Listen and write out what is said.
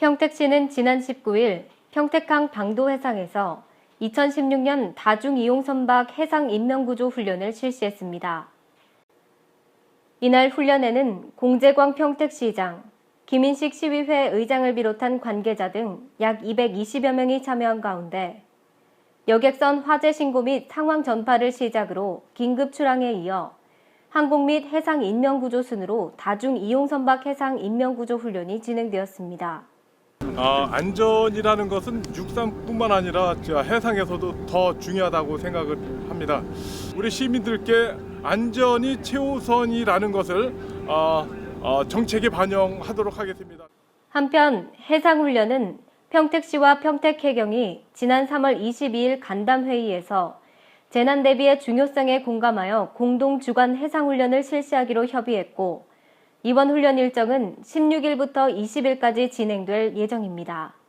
평택시는 지난 19일 평택항 방도 해상에서 2016년 다중이용 선박 해상 인명구조 훈련을 실시했습니다. 이날 훈련에는 공재광 평택시장, 김인식 시의회 의장을 비롯한 관계자 등 약 220여 명이 참여한 가운데 여객선 화재 신고 및 상황 전파를 시작으로 긴급 출항에 이어 항공 및 해상 인명구조 순으로 다중 이용 선박 해상 인명구조 훈련이 진행되었습니다. 아, 안전이라는 것은 육상뿐만 아니라 저 해상에서도 더 중요하다고 생각을 합니다. 우리 시민들께 안전이 최우선이라는 것을 어, 어, 정책에 반영하도록 하겠습니다. 한편 해상훈련은 평택시와 평택해경이 지난 3월 22일 간담회의에서 재난 대비의 중요성에 공감하여 공동 주관 해상훈련을 실시하기로 협의했고 이번 훈련 일정은 16일부터 20일까지 진행될 예정입니다.